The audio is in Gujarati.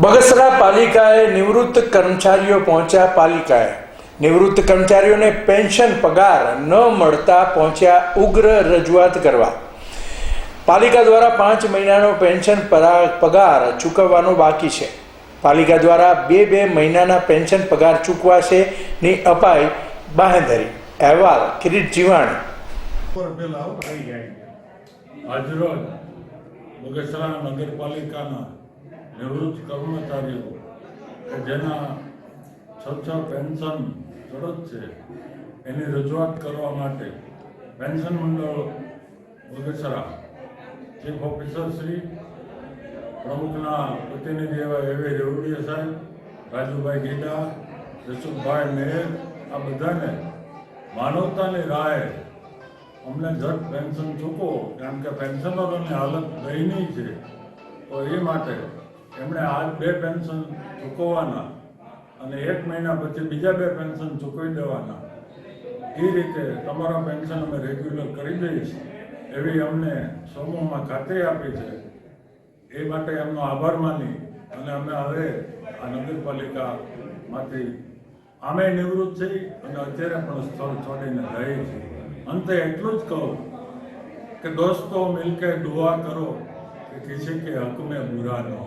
બગસરા પાલિકાએ નિવૃત્ત કર્મચારીઓ પહોંચ્યા પાલિકાએ. નિવૃત્ત કર્મચારીઓને પેન્શન પગાર ન મળતા પહોંચ્યા ઉગ્ર રજૂઆત કરવા. પાલિકા દ્વારા પાંચ મહિનાનો પેન્શન પગાર ચૂકવવાનો બાકી છે. પાલિકા દ્વારા બે બે મહિનાના પેન્શન પગાર ચૂકવાશે ની અપાઈ બાહેંધરી. અહેવાલ કિરીટ જીવાણી. આજરોજ બગસરા નગરપાલિકાના નિવૃત્ત કર્મચારીઓ, કે જેના છ પેન્શન સરસ છે, એની રજૂઆત કરવા માટે પેન્શન મંડળ બગસરા ચીફ ઓફિસર શ્રી પ્રમુખના પ્રતિનિધિ એવા એવે રેવડીએ સાહેબ, રાજુભાઈ ગીડા જસુખભાઈ મેર આ બધાને માનવતાની રાહે અમને ઝટ પેન્શન ચૂકવો, કારણ કે પેન્શનરોની હાલત દયનીય છે. તો એ માટે એમણે આ બે પેન્શન ચૂકવવાના અને એક મહિના પછી બીજા બે પેન્શન ચૂકવી દેવાના. એ રીતે તમારા પેન્શન અમે રેગ્યુલર કરી દઈશ એવી અમને સમૂહમાં ખાતરી આપી છે. એ માટે એમનો આભાર માની અને અમે હવે આ નગરપાલિકામાંથી આમે નિવૃત્ત થઈ અને અત્યારે પણ સ્થળ છોડીને રહી છે અંતે એટલું જ કહું કે દોસ્તો મિલકે દુઆ કરો કે કિસી કે હક મેં બુરા ન હો.